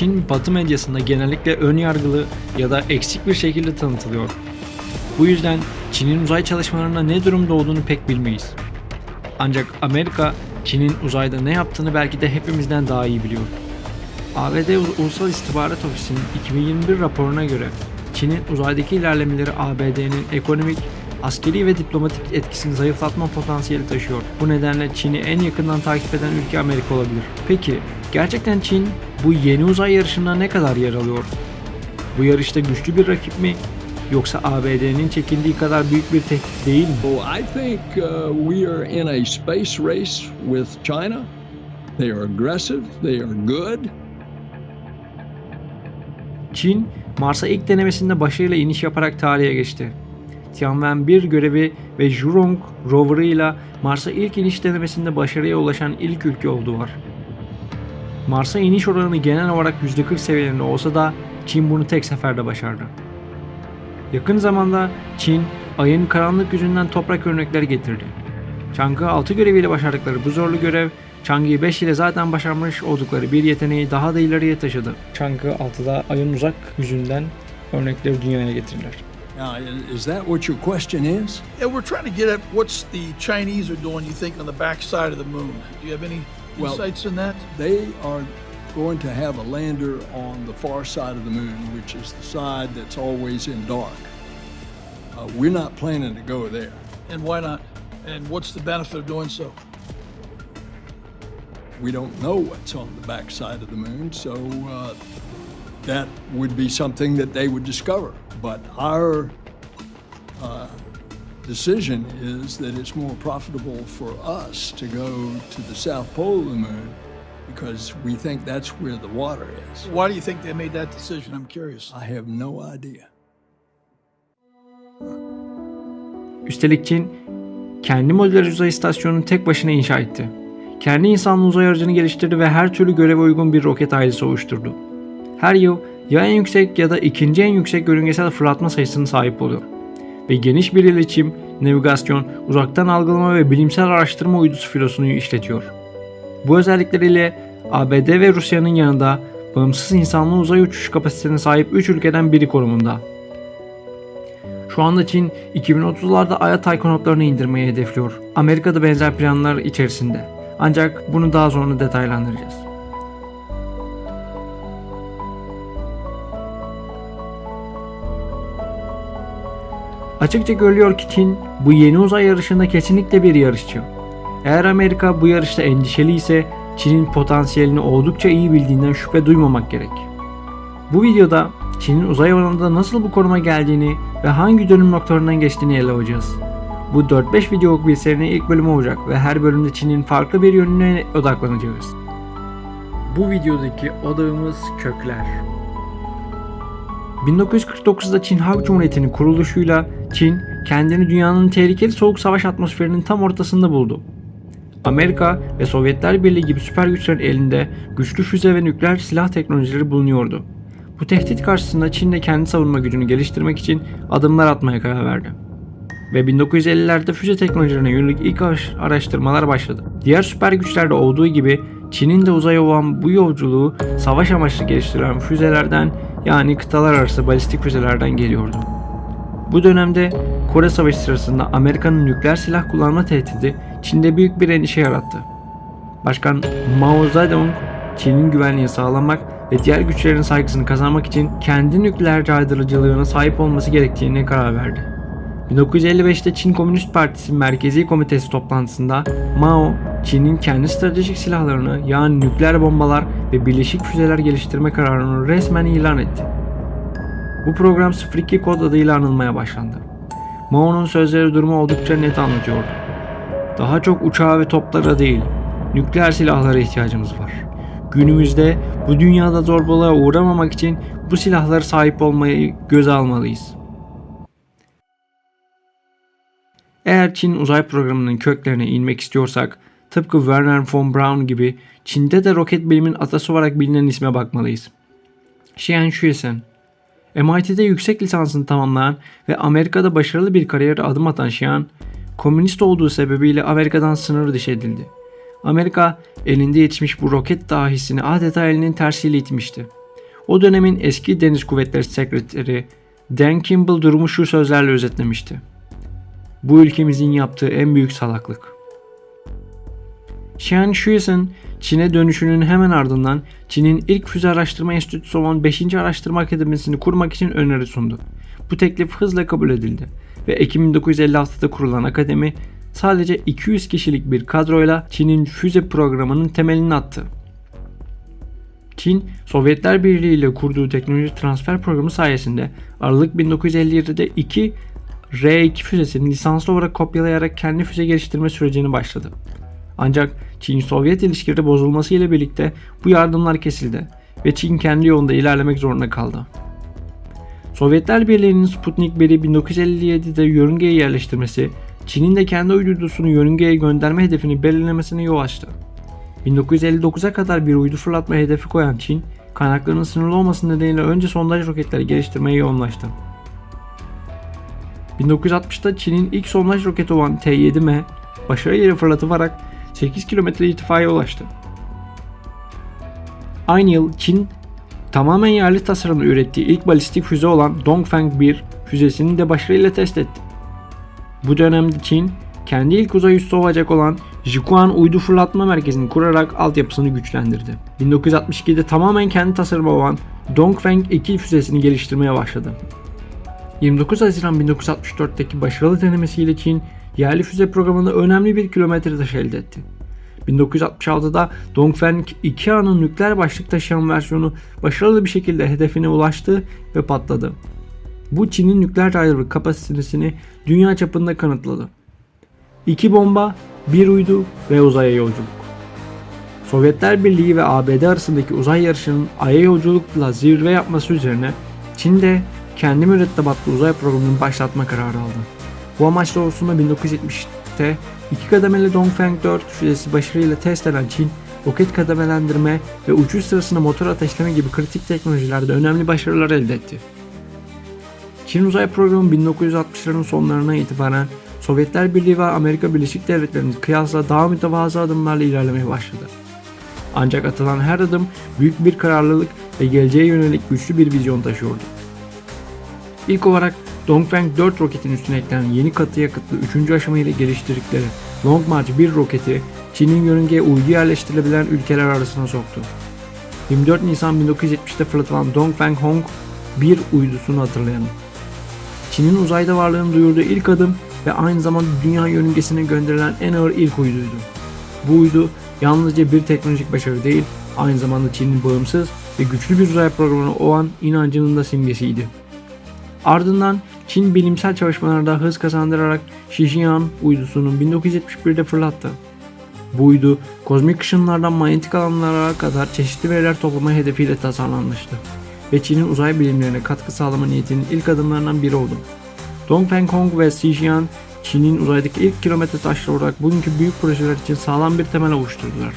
Çin Batı medyasında genellikle ön yargılı ya da eksik bir şekilde tanıtılıyor. Bu yüzden Çin'in uzay çalışmalarında ne durumda olduğunu pek bilmeyiz. Ancak Amerika, Çin'in uzayda ne yaptığını belki de hepimizden daha iyi biliyor. ABD Ul- Ulusal İstihbarat Ofisi'nin 2021 raporuna göre Çin'in uzaydaki ilerlemeleri ABD'nin ekonomik, askeri ve diplomatik etkisini zayıflatma potansiyeli taşıyor. Bu nedenle Çin'i en yakından takip eden ülke Amerika olabilir. Peki, gerçekten Çin bu yeni uzay yarışında ne kadar yer alıyor? Bu yarışta güçlü bir rakip mi? Yoksa ABD'nin çekindiği kadar büyük bir tehdit değil mi? Well, I think uh, we are in a space race with China. They are aggressive, they are good. Çin, Mars'a ilk denemesinde başarıyla iniş yaparak tarihe geçti. Tianwen-1 görevi ve Zhurong rover'ıyla Mars'a ilk iniş denemesinde başarıya ulaşan ilk ülke olduğu var. Mars'a iniş oranı genel olarak %40 seviyelerinde olsa da Çin bunu tek seferde başardı. Yakın zamanda Çin, ayın karanlık yüzünden toprak örnekleri getirdi. Chang'ı 6 göreviyle başardıkları bu zorlu görev, Chang'ı 5 ile zaten başarmış oldukları bir yeteneği daha da ileriye taşıdı. Chang'ı 6'da ayın uzak yüzünden örnekleri dünyaya getirdiler. Now, is that what your question is? Yeah, we're trying to get at what's the Chinese are doing, you think, on the backside of the moon. Do you have any Well- insights in that? They are going to have a lander on the far side of the moon, which is the side that's always in dark. Uh, we're not planning to go there. And why not? And what's the benefit of doing so? We don't know what's on the back side of the moon, so uh, that would be something that they would discover. But our uh, decision is that it's more profitable for us to go to the south pole of the moon because we think that's where the water is. Why do you think they made that decision? I'm curious. I have no idea. Üstelik Çin, kendi modüler uzay istasyonunu tek başına inşa etti. Kendi insanlı uzay aracını geliştirdi ve her türlü göreve uygun bir roket ailesi oluşturdu. Her yıl ya en yüksek ya da ikinci en yüksek yörüngesel fırlatma sayısına sahip oluyor. Ve geniş bir iletişim, navigasyon, uzaktan algılama ve bilimsel araştırma uydusu filosunu işletiyor. Bu özellikleriyle ABD ve Rusya'nın yanında bağımsız insanlı uzay uçuş kapasitesine sahip 3 ülkeden biri konumunda. Şu anda Çin 2030'larda Ay'a taykonotlarını indirmeyi hedefliyor. Amerika'da benzer planlar içerisinde. Ancak bunu daha sonra detaylandıracağız. Açıkça görülüyor ki Çin bu yeni uzay yarışında kesinlikle bir yarışçı. Eğer Amerika bu yarışta endişeli ise Çin'in potansiyelini oldukça iyi bildiğinden şüphe duymamak gerek. Bu videoda Çin'in uzay alanında nasıl bu konuma geldiğini ve hangi dönüm noktalarından geçtiğini ele alacağız. Bu 4-5 videoluk bir serinin ilk bölümü olacak ve her bölümde Çin'in farklı bir yönüne odaklanacağız. Bu videodaki odağımız kökler. 1949'da Çin Halk Cumhuriyeti'nin kuruluşuyla Çin kendini dünyanın tehlikeli soğuk savaş atmosferinin tam ortasında buldu. Amerika ve Sovyetler Birliği gibi süper güçlerin elinde güçlü füze ve nükleer silah teknolojileri bulunuyordu. Bu tehdit karşısında Çin de kendi savunma gücünü geliştirmek için adımlar atmaya karar verdi. Ve 1950'lerde füze teknolojilerine yönelik ilk araş- araştırmalar başladı. Diğer süper güçlerde olduğu gibi Çin'in de uzaya olan bu yolculuğu savaş amaçlı geliştirilen füzelerden yani kıtalar arası balistik füzelerden geliyordu. Bu dönemde Kore Savaşı sırasında Amerika'nın nükleer silah kullanma tehdidi Çin'de büyük bir endişe yarattı. Başkan Mao Zedong, Çin'in güvenliğini sağlamak ve diğer güçlerin saygısını kazanmak için kendi nükleer caydırıcılığına sahip olması gerektiğine karar verdi. 1955'te Çin Komünist Partisi Merkezi Komitesi toplantısında Mao, Çin'in kendi stratejik silahlarını yani nükleer bombalar ve birleşik füzeler geliştirme kararını resmen ilan etti. Bu program 02 kod adıyla anılmaya başlandı. Mao'nun sözleri durumu oldukça net anlatıyordu. Daha çok uçağa ve toplara değil, nükleer silahlara ihtiyacımız var. Günümüzde bu dünyada zorbalığa uğramamak için bu silahlara sahip olmayı göze almalıyız. Eğer Çin uzay programının köklerine inmek istiyorsak, tıpkı Werner von Braun gibi Çin'de de roket bilimin atası olarak bilinen isme bakmalıyız. Xian Xuesen MIT'de yüksek lisansını tamamlayan ve Amerika'da başarılı bir kariyere adım atan Xian, komünist olduğu sebebiyle Amerika'dan sınır dışı edildi. Amerika elinde yetişmiş bu roket dahisini adeta elinin tersiyle itmişti. O dönemin eski Deniz Kuvvetleri Sekreteri Dan Kimball durumu şu sözlerle özetlemişti. Bu ülkemizin yaptığı en büyük salaklık. Xian Shui'sin Çin'e dönüşünün hemen ardından Çin'in ilk füze araştırma enstitüsü olan 5. Araştırma Akademisi'ni kurmak için öneri sundu. Bu teklif hızla kabul edildi ve Ekim 1956'da kurulan akademi sadece 200 kişilik bir kadroyla Çin'in füze programının temelini attı. Çin, Sovyetler Birliği ile kurduğu teknoloji transfer programı sayesinde Aralık 1957'de iki R-2 füzesini lisanslı olarak kopyalayarak kendi füze geliştirme sürecini başladı. Ancak Çin-Sovyet ilişkileri bozulması ile birlikte bu yardımlar kesildi ve Çin kendi yolunda ilerlemek zorunda kaldı. Sovyetler Birliği'nin Sputnik 1'i 1957'de yörüngeye yerleştirmesi, Çin'in de kendi uydusunu yörüngeye gönderme hedefini belirlemesine yol açtı. 1959'a kadar bir uydu fırlatma hedefi koyan Çin, kaynaklarının sınırlı olması nedeniyle önce sondaj roketleri geliştirmeye yoğunlaştı. 1960'ta Çin'in ilk sondaj roketi olan T-7M başarıyla fırlatılarak 8 kilometre irtifaya ulaştı. Aynı yıl Çin tamamen yerli tasarımla ürettiği ilk balistik füze olan Dongfeng 1 füzesini de başarıyla test etti. Bu dönemde Çin kendi ilk uzay üssü olacak olan Jiuquan uydu fırlatma merkezini kurarak altyapısını güçlendirdi. 1962'de tamamen kendi tasarımı olan Dongfeng 2 füzesini geliştirmeye başladı. 29 Haziran 1964'teki başarılı denemesiyle Çin yerli füze programında önemli bir kilometre taşı elde etti. 1966'da Dongfeng 2A'nın nükleer başlık taşıyan versiyonu başarılı bir şekilde hedefine ulaştı ve patladı. Bu Çin'in nükleer ayrılık kapasitesini dünya çapında kanıtladı. İki bomba, bir uydu ve uzaya yolculuk. Sovyetler Birliği ve ABD arasındaki uzay yarışının Ay'a yolculukla zirve yapması üzerine Çin de kendi mürettebatlı uzay programını başlatma kararı aldı. Bu amaç doğrultusunda 1970'te iki kademeli Dongfeng 4 füzesi başarıyla test eden Çin, roket kademelendirme ve uçuş sırasında motor ateşleme gibi kritik teknolojilerde önemli başarılar elde etti. Çin uzay programı 1960'ların sonlarına itibaren Sovyetler Birliği ve Amerika Birleşik Devletleri'nin kıyasla daha mütevazı adımlarla ilerlemeye başladı. Ancak atılan her adım büyük bir kararlılık ve geleceğe yönelik güçlü bir vizyon taşıyordu. İlk olarak Dongfeng 4 roketin üstüne eklenen yeni katı yakıtlı 3. aşamayla geliştirdikleri Long March 1 roketi Çin'in yörüngeye uydu yerleştirilebilen ülkeler arasına soktu. 24 Nisan 1970'te fırlatılan Dongfeng Hong 1 uydusunu hatırlayalım. Çin'in uzayda varlığını duyurduğu ilk adım ve aynı zamanda dünya yörüngesine gönderilen en ağır ilk uyduydu. Bu uydu yalnızca bir teknolojik başarı değil, aynı zamanda Çin'in bağımsız ve güçlü bir uzay programına olan inancının da simgesiydi. Ardından Çin bilimsel çalışmalarda hız kazandırarak Shijian uydusunu 1971'de fırlattı. Bu uydu kozmik ışınlardan manyetik alanlara kadar çeşitli veriler toplama hedefiyle tasarlanmıştı ve Çin'in uzay bilimlerine katkı sağlama niyetinin ilk adımlarından biri oldu. Dongfeng Hong ve Shijian, Çin'in uzaydaki ilk kilometre taşları olarak bugünkü büyük projeler için sağlam bir temel oluşturdular.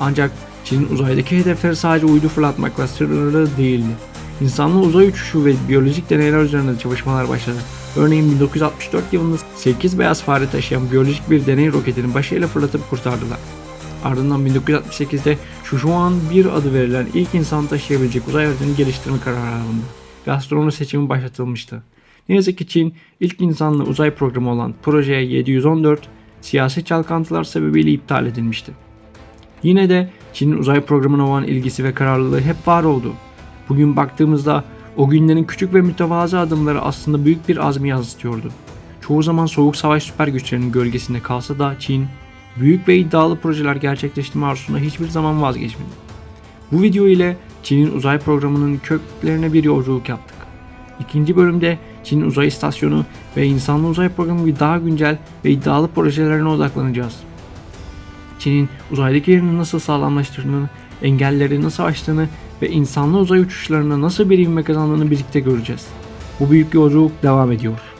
Ancak Çin'in uzaydaki hedefleri sadece uydu fırlatmakla sınırlı değildi. İnsanlı uzay uçuşu ve biyolojik deneyler üzerinde çalışmalar başladı. Örneğin 1964 yılında 8 beyaz fare taşıyan biyolojik bir deney roketini başarıyla fırlatıp kurtardılar. Ardından 1968'de Shushuan 1 adı verilen ilk insan taşıyabilecek uzay aletini geliştirme kararı alındı ve astronot seçimi başlatılmıştı. Ne yazık ki Çin ilk insanlı uzay programı olan Proje 714 siyasi çalkantılar sebebiyle iptal edilmişti. Yine de Çin'in uzay programına olan ilgisi ve kararlılığı hep var oldu. Bugün baktığımızda o günlerin küçük ve mütevazı adımları aslında büyük bir azmi yansıtıyordu. Çoğu zaman soğuk savaş süper güçlerinin gölgesinde kalsa da Çin, büyük ve iddialı projeler gerçekleştirme arzusunda hiçbir zaman vazgeçmedi. Bu video ile Çin'in uzay programının köklerine bir yolculuk yaptık. İkinci bölümde Çin uzay istasyonu ve insanlı uzay programı gibi daha güncel ve iddialı projelerine odaklanacağız. Çin'in uzaydaki yerini nasıl sağlamlaştırdığını, engelleri nasıl aştığını ve insanlı uzay uçuşlarına nasıl bir ivme kazandığını birlikte göreceğiz. Bu büyük yolculuk devam ediyor.